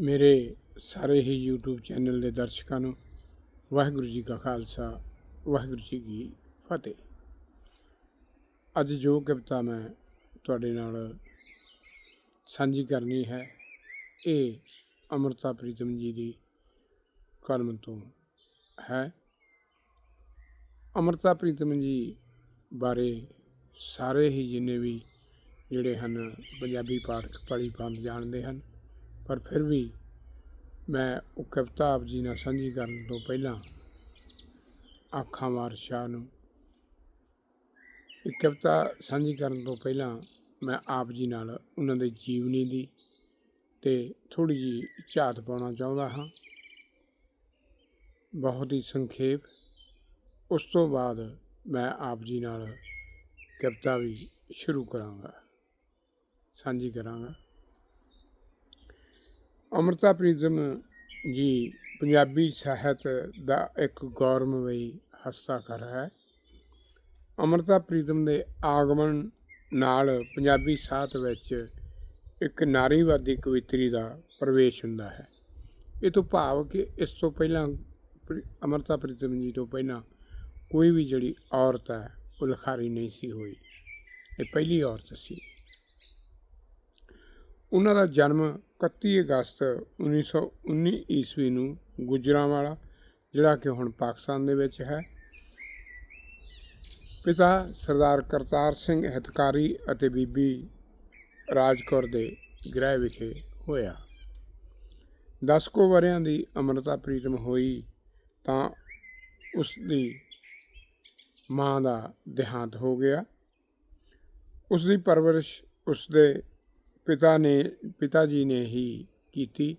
ਮੇਰੇ ਸਾਰੇ ਹੀ YouTube channel ਦੇ ਦਰਸ਼ਕਾਂ ਨੂੰ ਵਾਹਿਗੁਰੂ ਜੀ ਕਾ ਖਾਲਸਾ, ਵਾਹਿਗੁਰੂ ਜੀ ਕੀ ਫਤਿਹ। ਅੱਜ ਜੋ ਕਵਿਤਾ ਮੈਂ ਤੁਹਾਡੇ ਨਾਲ ਸਾਂਝੀ ਕਰਨੀ ਹੈ, ਇਹ ਅਮਰਤਾ ਪ੍ਰੀਤਮ ਜੀ ਦੀ ਕਲਮ ਤੋਂ ਹੈ। ਅਮਰਤਾ ਪ੍ਰੀਤਮ ਜੀ ਬਾਰੇ ਸਾਰੇ ਹੀ ਜਿੰਨੇ ਵੀ ਜਿਹੜੇ ਹਨ, ਪੰਜਾਬੀ ਪਾਠਕ ਭਲੀ ਭਾਂਤ ਜਾਣਦੇ ਹਨ ਪਰ ਫਿਰ ਵੀ ਮੈਂ ਉਹ ਕਵਿਤਾ ਆਪ ਜੀ ਨਾਲ ਸਾਂਝੀ ਕਰਨ ਤੋਂ ਪਹਿਲਾਂ ਆਖਾਂ ਵਾਰ ਸ਼ਾਹ ਨੂੰ, ਇਹ ਕਵਿਤਾ ਸਾਂਝੀ ਕਰਨ ਤੋਂ ਪਹਿਲਾਂ ਮੈਂ ਆਪ ਜੀ ਨਾਲ ਉਹਨਾਂ ਦੇ ਜੀਵਨੀ ਦੀ ਤੇ ਥੋੜੀ ਜੀ ਝਾਤ ਪਾਉਣਾ ਚਾਹੁੰਦਾ ਹਾਂ। ਬਹੁਤ ਹੀ ਸੰਖੇਪ, ਉਸ ਤੋਂ ਬਾਅਦ ਮੈਂ ਆਪ ਜੀ ਨਾਲ ਕਵਿਤਾ ਵੀ ਸ਼ੁਰੂ ਕਰਾਂਗਾ, ਸਾਂਝੀ ਕਰਾਂਗਾ। ਅਮਰਤਾ ਪ੍ਰੀਤਮ ਜੀ ਪੰਜਾਬੀ ਸਾਹਿਤ ਦਾ ਇੱਕ ਗੌਰਵਮਈ ਹਸਤਾਖਰ ਹੈ। ਅਮਰਤਾ ਪ੍ਰੀਤਮ ਦੇ ਆਗਮਨ ਨਾਲ ਪੰਜਾਬੀ ਸਾਹਿਤ ਵਿੱਚ ਇੱਕ ਨਾਰੀਵਾਦੀ ਕਵਿਤਰੀ ਦਾ ਪ੍ਰਵੇਸ਼ ਹੁੰਦਾ ਹੈ। ਇਹ ਤੋਂ ਭਾਵ ਕਿ ਇਸ ਤੋਂ ਪਹਿਲਾਂ ਪ੍ਰੀ- ਅਮਰਤਾ ਪ੍ਰੀਤਮ ਜੀ ਤੋਂ ਪਹਿਲਾਂ ਕੋਈ ਵੀ ਜਿਹੜੀ ਔਰਤ ਹੈ, ਉਹ ਲਿਖਾਰੀ ਨਹੀਂ ਸੀ ਹੋਈ। ਇਹ ਪਹਿਲੀ ਔਰਤ ਸੀ। ਉਹਨਾਂ ਦਾ ਜਨਮ 31 ਅਗਸਤ 1919 ਈਸਵੀ ਨੂੰ ਗੁਜਰਾਂਵਾਲਾ, ਜਿਹੜਾ ਕਿ ਹੁਣ ਪਾਕਿਸਤਾਨ ਦੇ ਵਿੱਚ ਹੈ। ਪਿਤਾ ਸਰਦਾਰ ਕਰਤਾਰ ਸਿੰਘ ਹਿਤਕਾਰੀ ਅਤੇ ਬੀਬੀ ਰਾਜਕੌਰ ਦੇ ਗ੍ਰਹਿ ਵਿਖੇ ਹੋਇਆ। 10 ਕੁ ਵਰਿਆਂ ਦੀ ਅਮਰਤਾ ਪ੍ਰੀਤਮ ਹੋਈ ਤਾਂ ਉਸ ਦੀ ਮਾਂ ਦਾ ਦੇਹਾਂਤ ਹੋ ਗਿਆ। ਉਸ ਦੀ ਪਰਵਰਿਸ਼ ਉਸ ਦੇ ਪਿਤਾ ਨੇ, ਪਿਤਾ ਜੀ ਨੇ ਹੀ ਕੀਤੀ,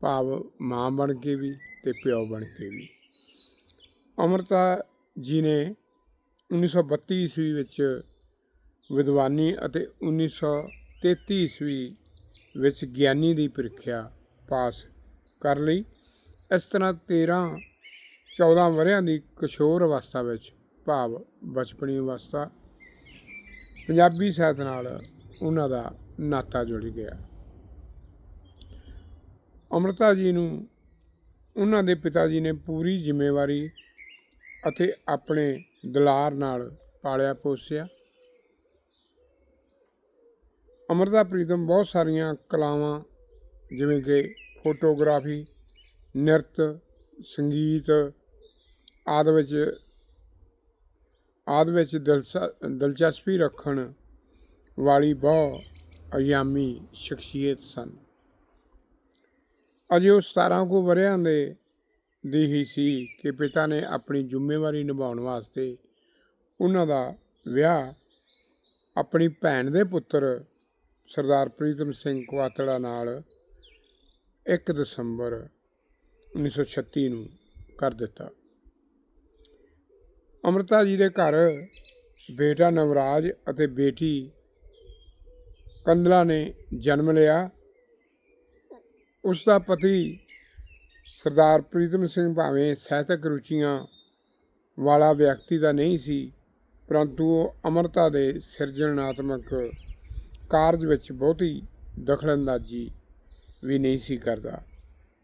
ਭਾਵ ਮਾਂ ਬਣ ਕੇ ਵੀ ਤੇ ਪਿਓ ਬਣ ਕੇ ਵੀ। ਅਮਰਤਾ ਜੀ ਨੇ 1932 ਈਸਵੀ ਵਿੱਚ ਵਿਦਵਾਨੀ ਅਤੇ 1933 ਈਸਵੀ ਵਿੱਚ ਗਿਆਨੀ ਦੀ ਪ੍ਰੀਖਿਆ ਪਾਸ ਕਰ ਲਈ। ਇਸ ਤਰ੍ਹਾਂ 13 14 ਵਰਿਆਂ ਦੀ ਕਿਸ਼ੋਰ ਅਵਸਥਾ ਵਿੱਚ, ਭਾਵ ਬਚਪਨੀ ਅਵਸਥਾ, ਪੰਜਾਬੀ ਸਾਹਿਤ ਨਾਲ ਉਹਨਾਂ ਦਾ ਨਾਤਾ ਜੁੜ ਗਿਆ। ਅਮਰਤਾ ਜੀ ਨੂੰ ਉਹਨਾਂ ਦੇ ਪਿਤਾ ਜੀ ਨੇ ਪੂਰੀ ਜ਼ਿੰਮੇਵਾਰੀ ਅਤੇ ਆਪਣੇ ਦਲਾਰ ਨਾਲ ਪਾਲਿਆ ਪੋਸਿਆ। ਅਮਰਤਾ ਪ੍ਰੀਤਮ ਬਹੁਤ ਸਾਰੀਆਂ ਕਲਾਵਾਂ, ਜਿਵੇਂ ਕਿ ਫੋਟੋਗ੍ਰਾਫੀ, ਨ੍ਰਿਤ, ਸੰਗੀਤ ਆਦਿ ਵਿੱਚ ਆਦਿ ਵਿੱਚ ਦਿਲਸਾ, ਦਿਲਚਸਪੀ ਰੱਖਣ ਵਾਲੀ ਬਹੁ ਅਯਾਮੀ ਸ਼ਖਸੀਅਤ ਸਨ। ਅਜੇ ਉਹ 17 ਕੁ ਵਰਿਆਂ ਦੇ ਦੀ ਹੀ ਸੀ ਕਿ ਪਿਤਾ ਨੇ ਆਪਣੀ ਜ਼ਿੰਮੇਵਾਰੀ ਨਿਭਾਉਣ ਵਾਸਤੇ ਉਹਨਾਂ ਦਾ ਵਿਆਹ ਆਪਣੀ ਭੈਣ ਦੇ ਪੁੱਤਰ ਸਰਦਾਰ ਪ੍ਰੀਤਮ ਸਿੰਘ ਕੁਆਤੜਾ ਨਾਲ 1 ਦਸੰਬਰ 1936 ਨੂੰ ਕਰ ਦਿੱਤਾ। ਅਮਰਤਾ ਜੀ ਦੇ ਘਰ ਬੇਟਾ ਨਵਰਾਜ ਅਤੇ ਬੇਟੀ ਕੰਦਲਾ ਨੇ ਜਨਮ ਲਿਆ। ਉਸ ਦਾ ਪਤੀ ਸਰਦਾਰ ਪ੍ਰੀਤਮ ਸਿੰਘ ਭਾਵੇਂ ਸਾਹਿਤਕ ਰੁਚੀਆਂ ਵਾਲਾ ਵਿਅਕਤੀ ਦਾ ਨਹੀਂ ਸੀ, ਪਰੰਤੂ ਉਹ ਅਮਰਤਾ ਦੇ ਸਿਰਜਣਾਤਮਕ ਕਾਰਜ ਵਿੱਚ ਬਹੁਤੀ ਦਖਲਅੰਦਾਜ਼ੀ ਵੀ ਨਹੀਂ ਸੀ ਕਰਦਾ।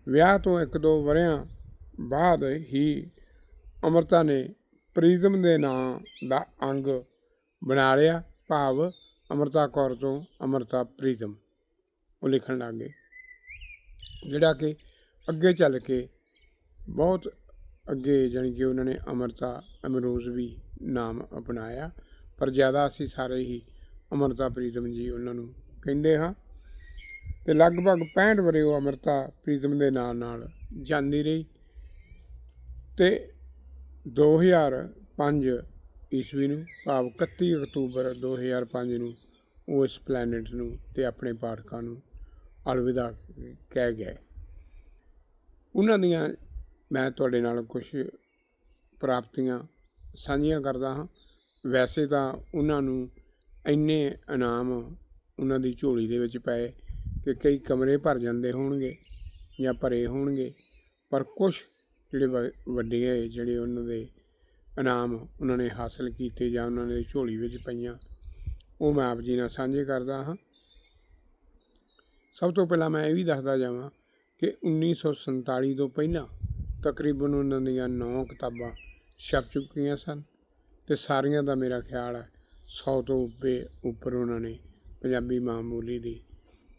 ਵਿਆਹ ਤੋਂ ਇੱਕ ਦੋ ਵਰਿਆਂ ਬਾਅਦ ਹੀ ਅਮਰਤਾ ਨੇ ਪ੍ਰੀਤਮ ਦੇ ਨਾਂ ਦਾ ਅੰਗ ਬਣਾ ਲਿਆ। ਭਾਵ ਅਮਰਤਾ ਕੌਰ ਤੋਂ ਅਮਰਤਾ ਪ੍ਰੀਤਮ, ਉਹ ਲਿਖਣ ਲੱਗ ਗਏ। ਜਿਹੜਾ ਕਿ ਅੱਗੇ ਚੱਲ ਕੇ ਬਹੁਤ ਅੱਗੇ ਜਾਣੀ ਕਿ ਉਹਨਾਂ ਨੇ ਅਮਰਤਾ ਅਮਰੋਜ਼ ਵੀ ਨਾਮ ਅਪਣਾਇਆ, ਪਰ ਜ਼ਿਆਦਾ ਅਸੀਂ ਸਾਰੇ ਹੀ ਅਮਰਤਾ ਪ੍ਰੀਤਮ ਜੀ ਉਹਨਾਂ ਨੂੰ ਕਹਿੰਦੇ ਹਾਂ। ਤੇ ਲਗਭਗ 65 ਵਰੇ ਉਹ ਅਮਰਤਾ ਪ੍ਰੀਤਮ ਦੇ ਨਾਲ ਨਾਲ ਜਾਂਦੀ ਰਹੀ। ਤੇ 2005 ਈਸਵੀ ਨੂੰ, ਭਾਵ 31 ਅਕਤੂਬਰ 2005 ਨੂੰ ਉਹ ਇਸ ਪਲੈਨਟ ਨੂੰ ਤੇ ਆਪਣੇ ਪਾਠਕਾਂ ਨੂੰ ਅਲਵਿਦਾ ਕਹਿ ਗਏ ਉਹਨਾਂ ਦੀਆਂ ਮੈਂ ਤੁਹਾਡੇ ਨਾਲ ਕੁਝ ਪ੍ਰਾਪਤੀਆਂ ਸਾਂਝੀਆਂ ਕਰਦਾ ਹਾਂ। ਵੈਸੇ ਤਾਂ ਉਹਨਾਂ ਨੂੰ ਇੰਨੇ ਇਨਾਮ ਉਹਨਾਂ ਦੀ ਝੋਲੀ ਦੇ ਵਿੱਚ ਪਏ ਕਿ ਕਈ ਕਮਰੇ ਭਰ ਜਾਂਦੇ ਹੋਣਗੇ ਜਾਂ ਭਰੇ ਹੋਣਗੇ, ਪਰ ਕੁਝ ਜਿਹੜੇ ਵ- ਵੱਡੇ ਜਿਹੜੇ ਉਹਨਾਂ ਦੇ ਇਨਾਮ ਉਹਨਾਂ ਨੇ ਹਾਸਲ ਕੀਤੇ ਜਾਂ ਉਹਨਾਂ ਦੇ ਝੋਲੀ ਵਿੱਚ ਪਈਆਂ, ਉਹ ਮੈਂ ਆਪ ਜੀ ਨਾਲ ਸਾਂਝੇ ਕਰਦਾ ਹਾਂ। ਸਭ ਤੋਂ ਪਹਿਲਾਂ ਮੈਂ ਇਹ ਵੀ ਦੱਸਦਾ ਜਾਵਾਂ ਕਿ 1947 ਤੋਂ ਪਹਿਲਾਂ ਤਕਰੀਬਨ ਉਹਨਾਂ ਦੀਆਂ 9 ਕਿਤਾਬਾਂ ਛਪ ਚੁੱਕੀਆਂ ਸਨ ਤੇ ਸਾਰੀਆਂ ਦਾ ਮੇਰਾ ਖਿਆਲ ਹੈ 100 ਤੋਂ ਉੱਪਰ ਉੱਪਰ ਉਹਨਾਂ ਨੇ ਪੰਜਾਬੀ ਮਾਂ ਬੋਲੀ ਦੀ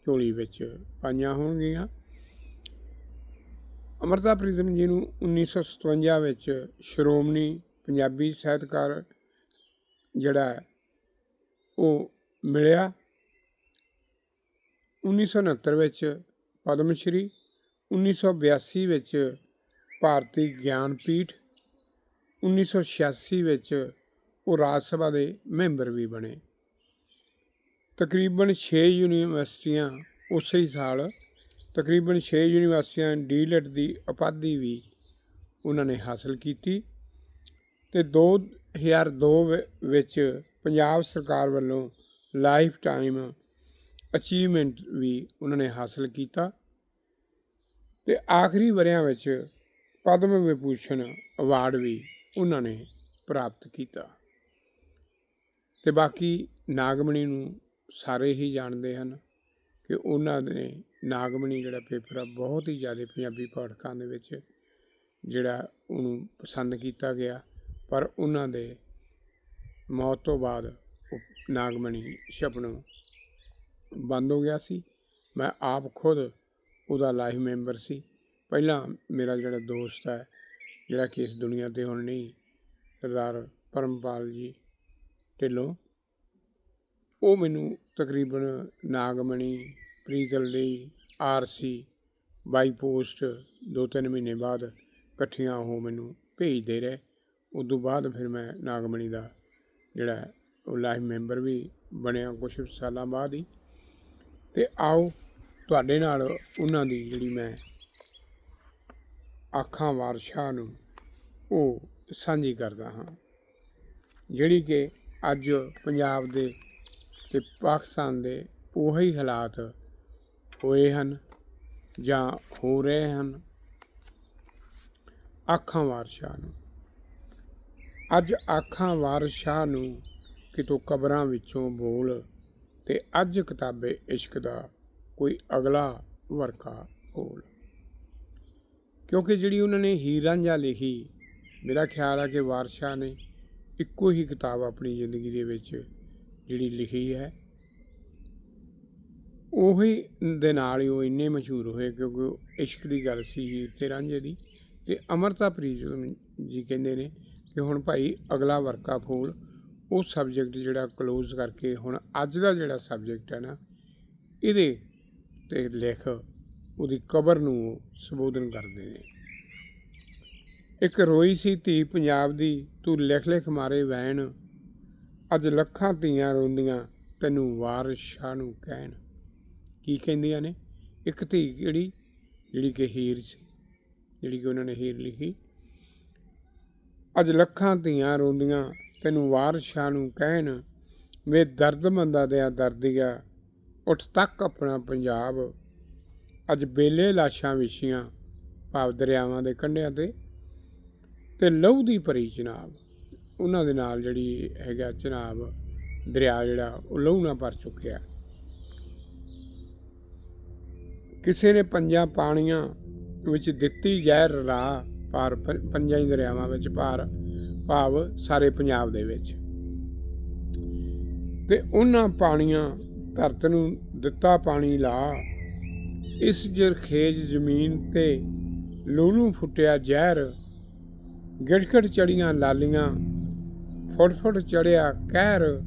ਝੋਲੀ ਵਿੱਚ ਪਾਈਆਂ ਹੋਣਗੀਆਂ। ਅਮਰਤਾ ਪ੍ਰੀਤਮ ਜੀ ਨੂੰ 1957 ਵਿੱਚ ਸ਼੍ਰੋਮਣੀ ਪੰਜਾਬੀ ਸਾਹਿਤਕਾਰ ਜਿਹੜਾ ਉਹ ਮਿਲਿਆ। 1969 ਵਿੱਚ ਪਦਮ ਸ਼੍ਰੀ 1982 ਵਿੱਚ ਭਾਰਤੀ ਗਿਆਨ ਗਿਆਨਪੀਠ 1986 ਵਿੱਚ ਉਹ ਰਾਜ ਸਭਾ ਦੇ ਮੈਂਬਰ ਵੀ ਬਣੇ। ਤਕਰੀਬਨ 6 ਯੂਨੀਵਰਸਿਟੀਆਂ ਉਸੇ ਹੀ ਸਾਲ, ਤਕਰੀਬਨ 6 ਯੂਨੀਵਰਸਿਟੀਆਂ ਡੀਲਿਟ ਦੀ ਉਪਾਧੀ ਵੀ ਉਹਨਾਂ ਨੇ ਹਾਸਲ ਕੀਤੀ। ਅਤੇ ਤੇ 2002 ਵਿ- ਵਿੱਚ ਪੰਜਾਬ ਸਰਕਾਰ ਵੱਲੋਂ ਲਾਈਫ ਟਾਈਮ ਅਚੀਵਮੈਂਟ ਵੀ ਉਹਨਾਂ ਨੇ ਹਾਸਲ ਕੀਤਾ ਤੇ ਆਖਰੀ ਵਰਿਆਂ ਵਿੱਚ ਪਦਮ ਵਿਭੂਸ਼ਣ ਅਵਾਰਡ ਵੀ ਉਹਨਾਂ ਨੇ ਪ੍ਰਾਪਤ ਕੀਤਾ। ਤੇ ਬਾਕੀ ਨਾਗਮਣੀ ਨੂੰ ਸਾਰੇ ਹੀ ਜਾਣਦੇ ਹਨ ਕਿ ਉਹਨਾਂ ਨੇ ਨਾਗਮਣੀ ਜਿਹੜਾ ਪੇਪਰ ਆ ਬਹੁਤ ਹੀ ਜ਼ਿਆਦਾ ਪੰਜਾਬੀ ਪਾਠਕਾਂ ਦੇ ਵਿੱਚ ਜਿਹੜਾ ਉਹਨੂੰ ਪਸੰਦ ਕੀਤਾ ਗਿਆ। ਪਰ ਉਹਨਾਂ ਦੇ ਮੌਤ ਤੋਂ ਬਾਅਦ ਉਹ ਨਾਗਮਣੀ ਛਪਣੋਂ ਬੰਦ ਹੋ ਗਿਆ ਸੀ। ਮੈਂ ਆਪ ਖੁਦ ਉਹਦਾ ਲਾਈਵ ਮੈਂਬਰ ਸੀ। ਪਹਿਲਾਂ ਮੇਰਾ ਜਿਹੜਾ ਦੋਸਤ ਹੈ, ਜਿਹੜਾ ਕਿ ਇਸ ਦੁਨੀਆ ਤੇ ਹੁਣ ਨਹੀਂ, ਸਰਦਾਰ ਪਰਮਪਾਲ ਜੀ ਢਿੱਲੋਂ, ਉਹ ਮੈਨੂੰ ਤਕਰੀਬਨ ਨਾਗਮਣੀ, ਪ੍ਰੀਤਲ ਲਈ ਆਰਸੀ ਬਾਈ ਪੋਸਟ ਦੋ ਤਿੰਨ ਮਹੀਨੇ ਬਾਅਦ ਇਕੱਠੀਆਂ ਉਹ ਮੈਨੂੰ ਭੇਜਦੇ ਰਹੇ। ਉਦੋਂ ਬਾਅਦ ਫਿਰ ਮੈਂ ਨਾਗਮਣੀ ਦਾ ਜਿਹੜਾ ਉਹ ਲਾਈਵ ਮੈਂਬਰ ਵੀ ਬਣਿਆ ਕੁਝ ਸਾਲਾਂ ਬਾਅਦ ਹੀ। ਤੇ ਆਓ ਤੁਹਾਡੇ ਨਾਲ ਉਹਨਾਂ ਦੀ ਜਿਹੜੀ ਮੈਂ ਆਖਾਂ ਵਾਰਸ਼ਾ ਨੂੰ ਉਹ ਸਾਂਝੀ ਕਰਦਾ ਹਾਂ। ਜਿਹੜੀ ਕਿ ਅੱਜ ਪੰਜਾਬ ਦੇ ਤੇ ਪਾਕਿਸਤਾਨ ਦੇ ਉਹੀ ਹਾਲਾਤ ਹੋਏ ਹਨ ਜਾਂ ਹੋ ਰਹੇ ਹਨ। ਆਖਾਂ ਵਾਰਸ਼ਾ ਨੂੰ ਅੱਜ ਆਖਾਂ ਵਾਰਸ਼ਾ ਨੂੰ ਕਿਤੋਂ ਕਬਰਾਂ ਵਿੱਚੋਂ ਬੋਲ ਤੇ ਅੱਜ ਕਿਤਾਬੇ ਇਸ਼ਕ ਦਾ ਕੋਈ ਅਗਲਾ ਵਰਕਾ ਬੋਲ। ਕਿਉਂਕਿ ਜਿਹੜੀ ਉਹਨਾਂ ਨੇ ਹੀਰ ਰਾਂਝਾ ਲਿਖੀ, ਮੇਰਾ ਖਿਆਲ ਹੈ ਕਿ ਵਾਰਸ਼ਾ ਨੇ ਇੱਕੋ ਹੀ ਕਿਤਾਬ ਆਪਣੀ ਜ਼ਿੰਦਗੀ ਦੇ ਵਿੱਚ ਜਿਹੜੀ ਲਿਖੀ ਹੈ, ਉਹੀ ਦੇ ਨਾਲ ਹੀ ਉਹ ਇੰਨੇ ਮਸ਼ਹੂਰ ਹੋਏ ਕਿਉਂਕਿ ਉਹ ਇਸ਼ਕ ਦੀ ਗੱਲ ਸੀ ਹੀਰ ਤੇ ਰਾਂਝੇ ਦੀ ਤੇ ਅਮਰਤਾ ਪ੍ਰੀਤ ਜੀ ਕਹਿੰਦੇ ਨੇ ਕਿ ਹੁਣ ਭਾਈ ਅਗਲਾ ਵਰਕਾ ਫੂਲ, ਉਹ ਸਬਜੈਕਟ ਜਿਹੜਾ ক্লোਜ਼ ਕਰਕੇ ਹੁਣ ਅੱਜ ਦਾ ਜਿਹੜਾ ਸਬਜੈਕਟ ਹੈ ਨਾ, ਇਹਦੇ ਤੇ ਲਿਖ, ਉਹਦੀ ਕਬਰ ਨੂੰ ਉਹ ਸੰਬੋਧਨ ਕਰਦੇ ਨੇ। ਇੱਕ ਰੋਈ ਸੀ ਧੀ ਪੰਜਾਬ ਦੀ, ਤੂੰ ਲਿਖ ਲਿਖ ਮਾਰੇ ਵੈਣ, ਅੱਜ ਲੱਖਾਂ ਧੀਆਂ ਰੋਂਦੀਆਂ, ਤੈਨੂੰ ਵਾਰਿਸ ਸ਼ਾਹ ਨੂੰ ਕਹਿਣ। ਕੀ ਕਹਿੰਦੀਆਂ ਨੇ? ਇੱਕ ਧੀ ਜਿਹੜੀ ਜਿਹੜੀ ਕਿ ਹੀਰ ਸੀ, ਜਿਹੜੀ ਕਿ ਉਹਨਾਂ ਨੇ ਹੀਰ ਲਿਖੀ। ਅੱਜ ਲੱਖਾਂ ਧੀਆਂ ਰੋਂਦੀਆਂ, ਤੈਨੂੰ ਵਾਰਿਸ ਨੂੰ ਕਹਿਣ, ਵੇ ਦਰਦਮੰਦਾ ਦਿਆ ਦਰਦੀਆ, ਉੱਠ ਤੱਕ ਆਪਣਾ ਪੰਜਾਬ। ਅੱਜ ਬੇਲੇ ਲਾਸ਼ਾਂ ਵਿਛੀਆਂ ਭਾਵ ਦਰਿਆਵਾਂ ਦੇ ਕੰਢਿਆਂ ਤੇ ਤੇ ਲਹੂ ਦੀ ਭਰੀ ਚਨਾਬ। ਉਹਨਾਂ ਦੇ ਨਾਲ ਜਿਹੜੀ ਹੈਗਾ ਚਨਾਬ, ਦਰਿਆ ਜਿਹੜਾ, ਉਹ ਲਹੂ ਨਾਲ ਭਰ ਚੁੱਕਿਆ। ਕਿਸੇ ਨੇ ਪੰਜਾਂ ਪਾਣੀਆਂ ਵਿੱਚ ਦਿੱਤੀ ਜ਼ਹਿਰ ਰਾ ਭਾਰ ਪੰਜਾਂ ਹੀ ਦਰਿਆਵਾਂ ਵਿੱਚ ਭਾਰ, ਭਾਵ ਸਾਰੇ ਪੰਜਾਬ ਦੇ ਵਿੱਚ। ਤੇ ਉਹਨਾਂ ਪਾਣੀਆਂ ਧਰਤ ਨੂੰ ਦਿੱਤਾ ਪਾਣੀ ਲਾ। ਇਸ ਜਰਖੇਜ ਜ਼ਮੀਨ ਤੇ ਲੂਲੂ ਫੁੱਟਿਆ ਜ਼ਹਿਰ। ਗਿੜਗੜ ਚੜੀਆਂ ਲਾਲੀਆਂ, ਫੁੱਟ ਫੁੱਟ ਚੜਿਆ ਕਹਿਰ।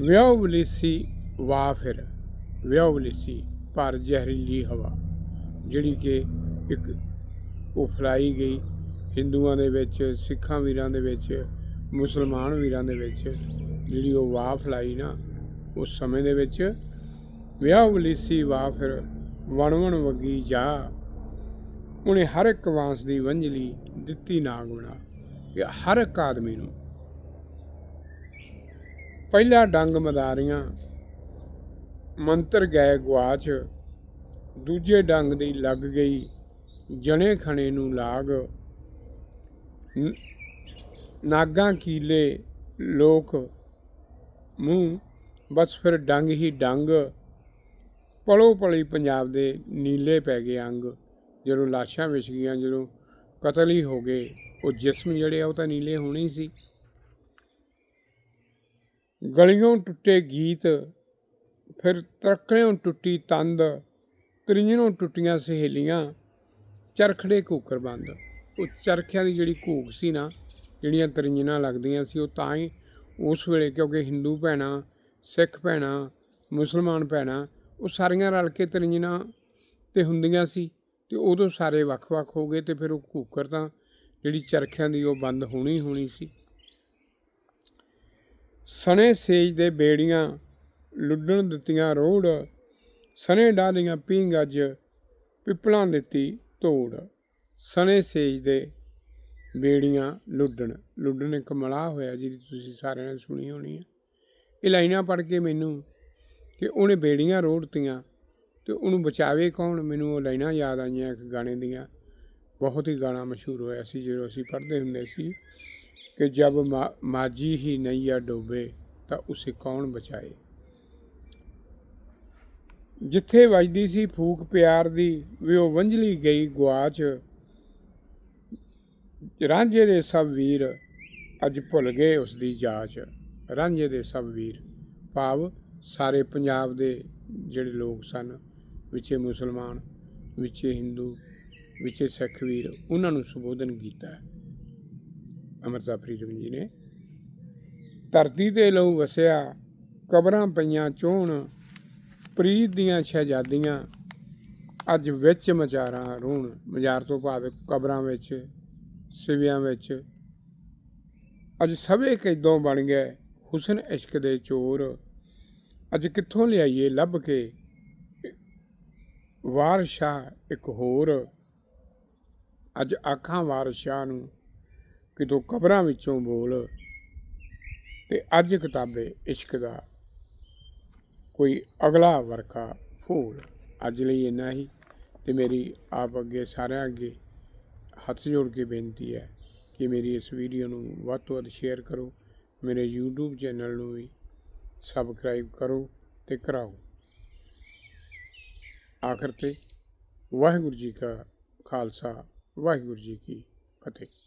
ਵਿਆਹ ਵਲੀਸੀ ਵਾ ਫਿਰ, ਵਿਆਹ ਵਲੀਸੀ ਪਰ ਜ਼ਹਿਰੀਲੀ ਹਵਾ, ਜਿਹੜੀ ਕਿ ਇੱਕ ਉਹ ਫੈਲਾਈ ਗਈ। ਹਿੰਦੂਆਂ ਦੇ ਵਿੱਚ, ਸਿੱਖਾਂ ਵੀਰਾਂ ਦੇ ਵਿੱਚ, ਮੁਸਲਮਾਨ ਵੀਰਾਂ ਦੇ ਵਿੱਚ ਜਿਹੜੀ ਉਹ ਵਾਹ ਫੈਲਾਈ ਨਾ, ਉਸ ਸਮੇਂ ਦੇ ਵਿੱਚ ਵਿਆਹ ਵਲੀਸੀ ਵਾਹ ਫਿਰ ਵਣ ਵਣ ਵਗੀ ਜਾ। ਉਹਨੇ ਹਰ ਇੱਕ ਵਾਂਸ ਦੀ ਵੰਝਲੀ ਦਿੱਤੀ ਨਾਗ ਬਣਾ ਕਿ ਹਰ ਇੱਕ ਆਦਮੀ ਨੂੰ। ਪਹਿਲਾ ਡੰਗ ਮਦਾਰੀਆਂ, ਮੰਤਰ ਗਏ ਗਵਾਚ ਦੂਜੇ ਡੰਗ ਦੀ ਲੱਗ ਗਈ। ਜਣੇ ਖਣੇ ਨੂੰ ਲਾਗ। ਨ- ਨਾਗਾਂ ਕੀਲੇ ਲੋਕ ਮੂੰਹ, ਬਸ ਫਿਰ ਡੰਗ ਹੀ ਡੰਗ। ਪਲੋ ਪਲੀ ਪੰਜਾਬ ਦੇ ਨੀਲੇ ਪੈ ਗਏ ਅੰਗ। ਜਦੋਂ ਲਾਸ਼ਾਂ ਵਿਛ ਗਈਆਂ, ਜਦੋਂ ਕਤਲ ਹੀ ਹੋ ਗਏ, ਉਹ ਜਿਸਮ ਜਿਹੜੇ ਆ, ਉਹ ਤਾਂ ਨੀਲੇ ਹੋਣੇ ਹੀ ਸੀ। ਗਲੀਆਂ ਟੁੱਟੇ ਗੀਤ, ਫਿਰ ਤਰਕੜਿਓਂ ਟੁੱਟੀ ਤੰਦ, ਤ੍ਰਿੰਜਣੋਂ ਟੁੱਟੀਆਂ ਸਹੇਲੀਆਂ ਚਰਖੜੇ ਘੂਕਰ ਬੰਦ। ਉਹ ਚਰਖਿਆਂ ਦੀ ਜਿਹੜੀ ਘੂਕ ਸੀ ਨਾ, ਜਿਹੜੀਆਂ ਤਰਿੰਜਣਾਂ ਲੱਗਦੀਆਂ ਸੀ, ਉਹ ਤਾਂ ਹੀ ਉਸ ਵੇਲੇ ਕਿਉਂਕਿ ਹਿੰਦੂ ਭੈਣਾਂ, ਸਿੱਖ ਭੈਣਾਂ, ਮੁਸਲਮਾਨ ਭੈਣਾਂ, ਉਹ ਸਾਰੀਆਂ ਰਲ ਕੇ ਤਰਿੰਜਣਾਂ ਤੇ ਹੁੰਦੀਆਂ ਸੀ ਤੇ ਉਦੋਂ ਸਾਰੇ ਵੱਖ-ਵੱਖ ਹੋ ਗਏ ਤੇ ਫਿਰ ਉਹ ਘੂਕਰ ਤਾਂ ਜਿਹੜੀ ਚਰਖਿਆਂ ਦੀ ਉਹ ਬੰਦ ਹੋਣੀ ਹੋਣੀ ਸੀ। ਸਣੇ ਸੇਜ ਦੇ ਬੇੜੀਆਂ ਲੁੱਡਣ ਦਿੱਤੀਆਂ ਰੋੜ, ਸਣੇ ਡਾਲੀਆਂ ਪੀਂਗ ਅੱਜ ਪਿੱਪਲਾਂ ਦਿੱਤੀ। ਤੋੜ ਸਣੇ ਸੇਜ ਦੇ ਬੇੜੀਆਂ ਲੁੱਡਣ। ਲੁੱਡਣ ਇੱਕ ਮਲਾ ਹੋਇਆ ਜਿਹਦੀ ਤੁਸੀਂ ਸਾਰਿਆਂ ਨੇ ਸੁਣੀ ਹੋਣੀ ਹੈ। ਇਹ ਲਾਈਨਾਂ ਪੜ੍ਹ ਕੇ ਮੈਨੂੰ ਕਿ ਉਹਨੇ ਬੇੜੀਆਂ ਰੋੜਤੀਆਂ ਤੇ ਉਹਨੂੰ ਬਚਾਵੇ ਕੌਣ? ਮੈਨੂੰ ਉਹ ਲਾਈਨਾਂ ਯਾਦ ਆਈਆਂ ਇੱਕ ਗਾਣੇ ਦੀਆਂ। ਬਹੁਤ ਹੀ ਗਾਣਾ ਮਸ਼ਹੂਰ ਹੋਇਆ ਸੀ ਜਦੋਂ ਅਸੀਂ ਪੜ੍ਹਦੇ ਹੁੰਦੇ ਸੀ ਕਿ ਜਬ ਮਾ- ਮਾਜੀ ਹੀ ਨਈਆ ਡੋਬੇ ਤਾਂ ਉਸੇ ਕੌਣ ਬਚਾਏ? ਜਿੱਥੇ ਵੱਜਦੀ ਸੀ ਫੂਕ ਪਿਆਰ ਦੀ, ਵੀ ਉਹ ਵੰਝਲੀ ਗਈ ਗੁਆਚ ਰਾਂਝੇ ਦੇ ਸਭ ਵੀਰ ਅੱਜ ਭੁੱਲ ਗਏ ਉਸ ਦੀ ਜਾਚ। ਰਾਂਝੇ ਦੇ ਸਭ ਵੀਰ, ਭਾਵ ਸਾਰੇ ਪੰਜਾਬ ਦੇ ਜਿਹੜੇ ਲੋਕ ਸਨ, ਵਿੱਚੇ ਮੁਸਲਮਾਨ, ਵਿੱਚੇ ਹਿੰਦੂ, ਵਿੱਚੇ ਸਿੱਖ ਵੀਰ, ਉਹਨਾਂ ਨੂੰ ਸੰਬੋਧਨ ਕੀਤਾ। ਹੈ ਅਮਰਤਾ ਪ੍ਰੀਤਮ ਜੀ ਨੇ। ਧਰਤੀ ਤੇ ਲਹੂ ਵਸਿਆ, ਕਬਰਾਂ ਪਈਆਂ ਚੋਣ ਪ੍ਰੀਤ ਦੀਆਂ ਸ਼ਹਿਜ਼ਾਦੀਆਂ ਅੱਜ ਵਿੱਚ ਮਚਾਰਾਂ ਰੂਣ। ਮਜ਼ਾਰ ਤੋਂ ਭਾਵ ਕਬਰਾਂ ਵਿੱਚ, ਸਿਵਿਆਂ ਵਿੱਚ। ਅੱਜ ਸਭੇ ਕੈਦੋਂ ਬਣ ਗਏ, ਹੁਸਨ ਇਸ਼ਕ ਦੇ ਚੋਰ। ਅੱਜ ਕਿੱਥੋਂ ਲਿਆਈਏ ਲੱਭ ਕੇ? ਵਾਰਸ਼ਾ ਇੱਕ ਹੋਰ। ਅੱਜ ਆਖਾਂ ਵਾਰਸ਼ਾ ਨੂੰ ਕਿਤੋਂ ਕਬਰਾਂ ਵਿੱਚੋਂ ਬੋਲ। ਤੇ ਅੱਜ ਕਿਤਾਬੇ ਇਸ਼ਕ ਦਾ ਕੋਈ ਅਗਲਾ ਵਰਕਾ ਫੂਲ ਅੱਜ ਲਈ ਇੰਨਾ ਹੀ ਤੇ ਮੇਰੀ ਆਪ ਅੱਗੇ ਸਾਰਿਆਂ ਅੱਗੇ ਹੱਥ ਜੋੜ ਕੇ ਬੇਨਤੀ ਹੈ ਕਿ ਮੇਰੀ ਇਸ ਵੀਡੀਓ ਨੂੰ ਵੱਧ ਤੋਂ ਵੱਧ ਸ਼ੇਅਰ ਕਰੋ, ਮੇਰੇ YouTube ਚੈਨਲ ਨੂੰ ਵੀ ਸਬਸਕ੍ਰਾਈਬ ਕਰੋ ਤੇ ਕਰਾਓ। ਆਖਰ ਤੇ ਵਾਹਿਗੁਰੂ ਜੀ ਕਾ ਖਾਲਸਾ, ਵਾਹਿਗੁਰੂ ਜੀ ਕੀ ਫਤਿਹ।